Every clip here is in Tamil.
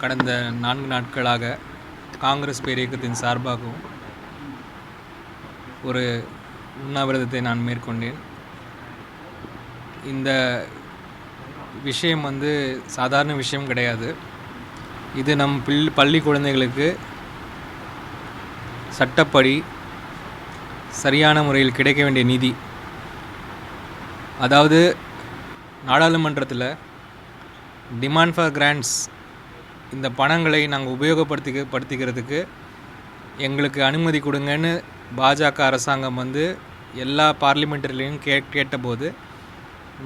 கடந்த நான்கு நாட்களாக காங்கிரஸ் பேரியக்கத்தின் சார்பாகவும் ஒரு உண்ணாவிரதத்தை நான் மேற்கொண்டேன். இந்த விஷயம் வந்து சாதாரண விஷயம் கிடையாது. இது நம் பில் பள்ளி குழந்தைகளுக்கு சட்டப்படி சரியான முறையில் கிடைக்க வேண்டிய நிதி. அதாவது நாடாளுமன்றத்தில் டிமாண்ட் ஃபார் கிராண்ட்ஸ் இந்த பணங்களை நாங்கள் உபயோகப்படுத்திக்க படுத்திக்கிறதுக்கு எங்களுக்கு அனுமதி கொடுங்கன்னு பாஜக அரசாங்கம் வந்து எல்லா பார்லிமெண்ட்ரிலையும் கே கேட்டபோது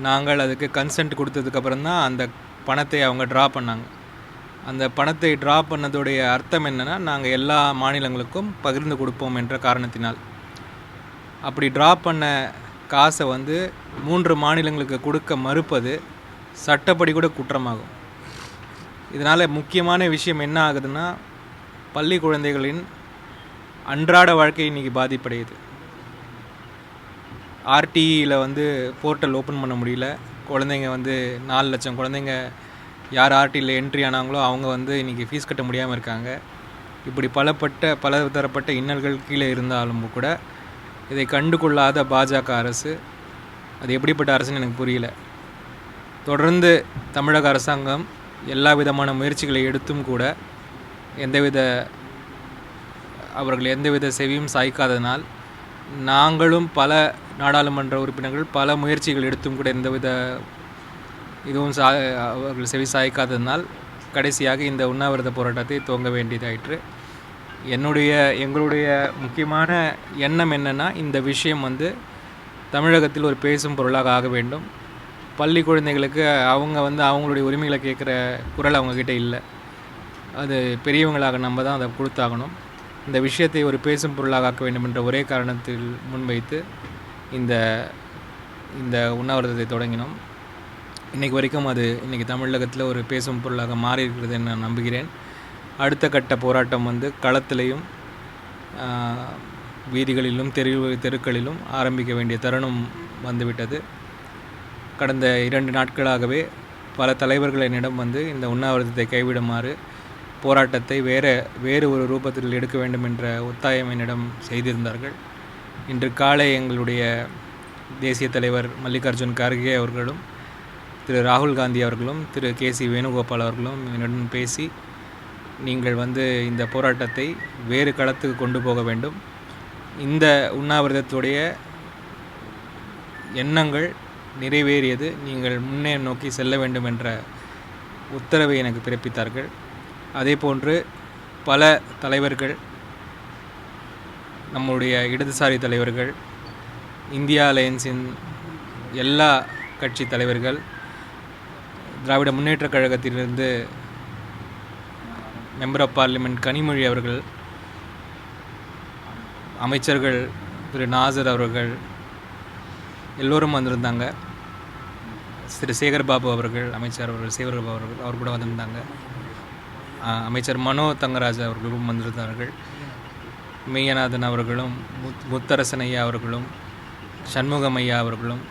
நாங்கள் அதுக்கு கன்சென்ட் கொடுத்ததுக்கப்புறம் தான் அந்த பணத்தை அவங்க ட்ரா பண்ணாங்க. அந்த பணத்தை ட்ரா பண்ணதுடைய அர்த்தம் என்னென்னா நாங்கள் எல்லா மாநிலங்களுக்கும் பகிர்ந்து கொடுப்போம் என்ற காரணத்தினால். அப்படி ட்ரா பண்ண காசை வந்து மூன்று மாநிலங்களுக்கு கொடுக்க மறுப்பது சட்டப்படி கூட குற்றமாகும். இதனால் முக்கியமான விஷயம் என்ன ஆகுதுன்னா பள்ளி குழந்தைகளின் அன்றாட வாழ்க்கை இன்றைக்கி பாதிப்படையுது. ஆர்டிஇயில் வந்து போர்ட்டல் ஓப்பன் பண்ண முடியல. குழந்தைங்க வந்து நாலு லட்சம் குழந்தைங்க யார் ஆர்டியில் என்ட்ரி ஆனாங்களோ அவங்க வந்து இன்றைக்கி ஃபீஸ் கட்ட முடியாமல் இருக்காங்க. இப்படி பலப்பட்ட பல தரப்பட்ட இன்னல்கள் கீழே இருந்தாலும் கூட இதை கண்டு கொள்ளாத பாஜக அரசு அது எப்படிப்பட்ட அரசுன்னு எனக்கு புரியல. தொடர்ந்து தமிழக அரசாங்கம் எல்லா விதமான முயற்சிகளை எடுத்தும் கூட எந்தவித அவர்கள் எந்தவித செவியும் சாய்க்காததனால் நாங்களும் பல நாடாளுமன்ற உறுப்பினர்கள் பல முயற்சிகள் எடுத்தும் கூட எந்தவித இதுவும் சா அவர்கள் செவி சாய்க்காததனால் கடைசியாக இந்த உண்ணாவிரத போராட்டத்தை துவங்க வேண்டியதாயிற்று. என்னுடைய எங்களுடைய முக்கியமான எண்ணம் என்னென்னா இந்த விஷயம் வந்து தமிழகத்தில் ஒரு பேசும் பொருளாக ஆக வேண்டும். பள்ளி குழந்தைகளுக்கு அவங்க வந்து அவங்களுடைய உரிமைகளை கேட்குற குரல் அவங்கக்கிட்ட இல்லை. அது பெரியவங்களாக நம்ம தான் அதை கொடுத்தாகணும். இந்த விஷயத்தை ஒரு பேசும் பொருளாக ஆக்க வேண்டும் என்ற ஒரே காரணத்தில் முன்வைத்து இந்த இந்த உண்ணாவிரதத்தை தொடங்கினோம். இன்றைக்கு வரைக்கும் அது இன்றைக்கி தமிழகத்தில் ஒரு பேசும் பொருளாக மாறி இருக்கிறது நான் நம்புகிறேன். அடுத்த கட்ட போராட்டம் வந்து களத்திலையும் வீதிகளிலும் தெரு தெருக்களிலும் ஆரம்பிக்க வேண்டிய தருணம் வந்துவிட்டது. கடந்த இரண்டு நாட்களாகவே பல தலைவர்கள் என்னிடம் வந்து இந்த உண்ணாவிரதத்தை கைவிடுமாறு போராட்டத்தை வேறு வேறு ஒரு ரூபத்தில் எடுக்க வேண்டும் என்ற ஒத்தாயம் என்னிடம் செய்திருந்தார்கள். இன்று காலை எங்களுடைய தேசிய தலைவர் மல்லிகார்ஜுன் கார்கே அவர்களும் திரு ராகுல் காந்தி அவர்களும் திரு கே சி வேணுகோபால் அவர்களும் என்னுடன் பேசி நீங்கள் வந்து இந்த போராட்டத்தை வேறு களத்துக்கு கொண்டு போக வேண்டும். இந்த உண்ணாவிரதத்துடைய எண்ணங்கள் நிறைவேறியது. நீங்கள் முன்னே நோக்கி செல்ல வேண்டும் என்ற உத்தரவை எனக்கு பிறப்பித்தார்கள். அதே போன்று பல தலைவர்கள் நம்முடைய இடதுசாரி தலைவர்கள் இந்தியா அலையன்ஸின் எல்லா கட்சி தலைவர்கள் திராவிட முன்னேற்றக் கழகத்திலிருந்து மெம்பர் ஆஃப் பார்லிமெண்ட் கனிமொழி அவர்கள் அமைச்சர்கள் திரு நாசர் அவர்கள் எல்லோரும் வந்திருந்தாங்க. திரு சேகர்பாபு அவர்கள் அமைச்சர் அவர்கள் சேகர்பாபு அவர்கள் அவர் கூட வந்திருந்தாங்க. அமைச்சர் மனோ தங்கராஜ் அவர்களும் வந்திருந்தார்கள். மெய்யநாதன் அவர்களும் முத் முத்தரசன் ஐயா அவர்களும் சண்முகம் ஐயா அவர்களும்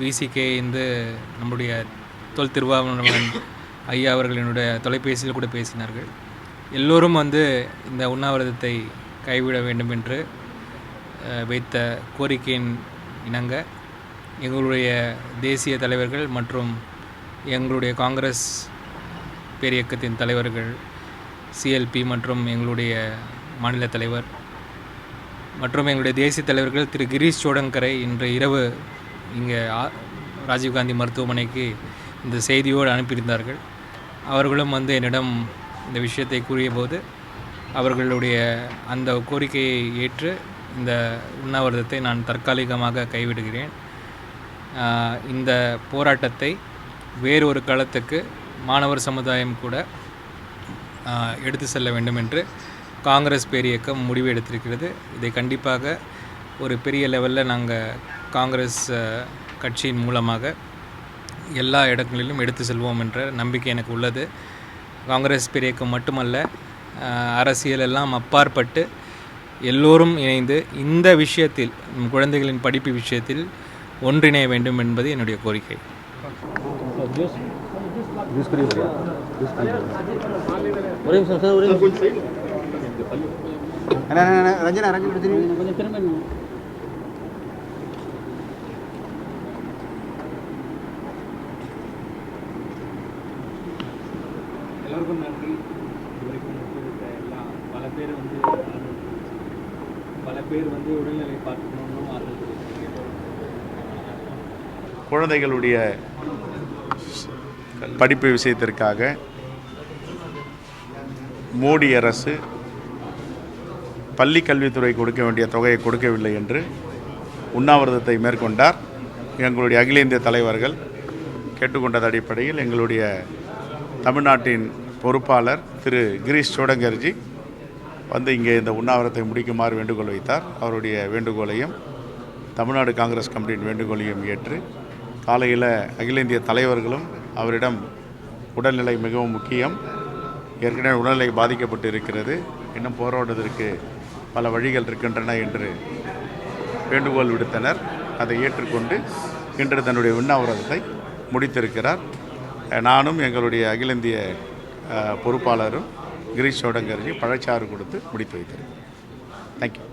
விசிகே இந்து நம்முடைய தொல் திருவாவூரன் ஐயா அவர்கள் என்னுடைய தொலைபேசியில் கூட பேசினார்கள். எல்லோரும் வந்து இந்த உண்ணாவிரதத்தை கைவிட வேண்டும் என்று வைத்த கோரிக்கையின் இணங்க எங்களுடைய தேசிய தலைவர்கள் மற்றும் எங்களுடைய காங்கிரஸ் பேரியக்கத்தின் தலைவர்கள் சிஎல்பி மற்றும் எங்களுடைய மாநில தலைவர் மற்றும் எங்களுடைய தேசிய தலைவர்கள் திரு கிரீஷ் சோடங்கரை இன்று இரவு இங்கே ராஜீவ்காந்தி மருத்துவமனைக்கு இந்த செய்தியோடு அனுப்பியிருந்தார்கள். அவர்களும் வந்து என்னிடம் இந்த விஷயத்தை கூறிய போது அவர்களுடைய அந்த கோரிக்கையை ஏற்று இந்த உண்ணாவிரதத்தை நான் தற்காலிகமாக கைவிடுகிறேன். இந்த போராட்டத்தை வேறொரு களத்துக்கு மாணவர் சமுதாயம் கூட எடுத்து செல்ல வேண்டும் என்று காங்கிரஸ் பேரியக்கம் முடிவு எடுத்திருக்கிறது. இதை கண்டிப்பாக ஒரு பெரிய லெவலில் நாங்கள் காங்கிரஸ் கட்சியின் மூலமாக எல்லா இடங்களிலும் எடுத்து செல்வோம் என்ற நம்பிக்கை எனக்கு உள்ளது. காங்கிரஸ் பேரியக்கம் மட்டுமல்ல அரசியலெல்லாம் அப்பாற்பட்டு எல்லோரும் இணைந்து இந்த விஷயத்தில் குழந்தைகளின் படிப்பு விஷயத்தில் ஒன்றிணைய வேண்டும் என்பது என்னுடைய கோரிக்கை. ரஞ்சனா ரஞ்சனா கொஞ்சம் திரும்ப. எல்லாருக்கும் நன்றி. இது எல்லாம் பல பேர் வந்து பல பேர் வந்து உடல்நிலை பார்த்துக்கணும்னு ஆர்வம் குழந்தைகளுடைய படிப்பு விஷயத்திற்காக மோடி அரசு பள்ளி கல்வித்துறை கொடுக்க வேண்டிய தொகையை கொடுக்கவில்லை என்று உண்ணாவிரதத்தை மேற்கொண்டார். எங்களுடைய அகில இந்திய தலைவர்கள் கேட்டுக்கொண்டது அடிப்படையில் எங்களுடைய தமிழ்நாட்டின் பொறுப்பாளர் திரு கிரீஷ் சோடங்கர்ஜி வந்து இங்கே இந்த உண்ணாவிரத்தை முடிக்குமாறு வேண்டுகோள் வைத்தார். அவருடைய வேண்டுகோளையும் தமிழ்நாடு காங்கிரஸ் கமிட்டியின் வேண்டுகோளையும் ஏற்று காலையில் அகில இந்திய தலைவர்களும் அவரிடம் உடல்நிலை மிகவும் முக்கியம். ஏற்கனவே உடல்நிலை பாதிக்கப்பட்டு இருக்கிறது இன்னும் போராடுவதற்கு பல வழிகள் இருக்கின்றன என்று வேண்டுகோள் விடுத்தனர். அதை ஏற்றுக்கொண்டு இன்று தன்னுடைய உண்ணாவிரதத்தை முடித்திருக்கிறார். நானும் எங்களுடைய அகில இந்திய பொறுப்பாளரும் கிரீஷ் சோடங்கர்ஜி பழச்சாறு கொடுத்து முடித்து வைத்திருக்கிறேன் தேங்க்யூ